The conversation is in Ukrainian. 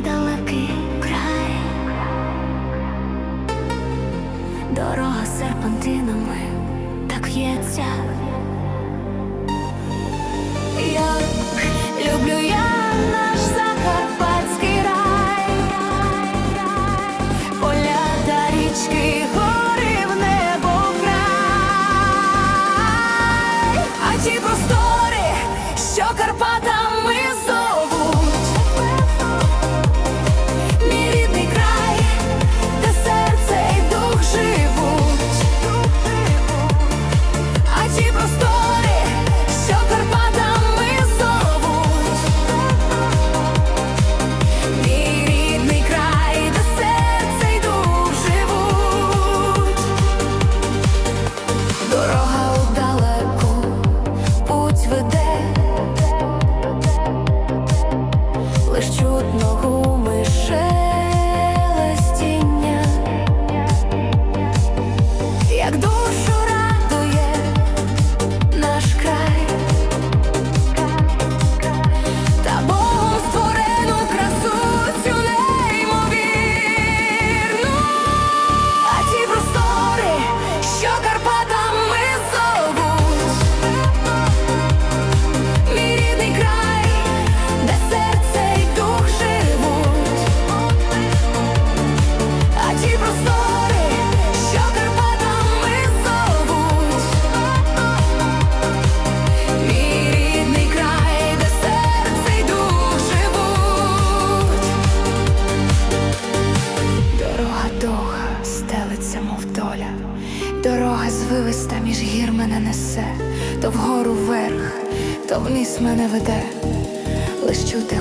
далекий край, дорога серпантинами так в'ється. Вивиста між гір мене несе, то вгору вверх, то вниз мене веде, лиш чути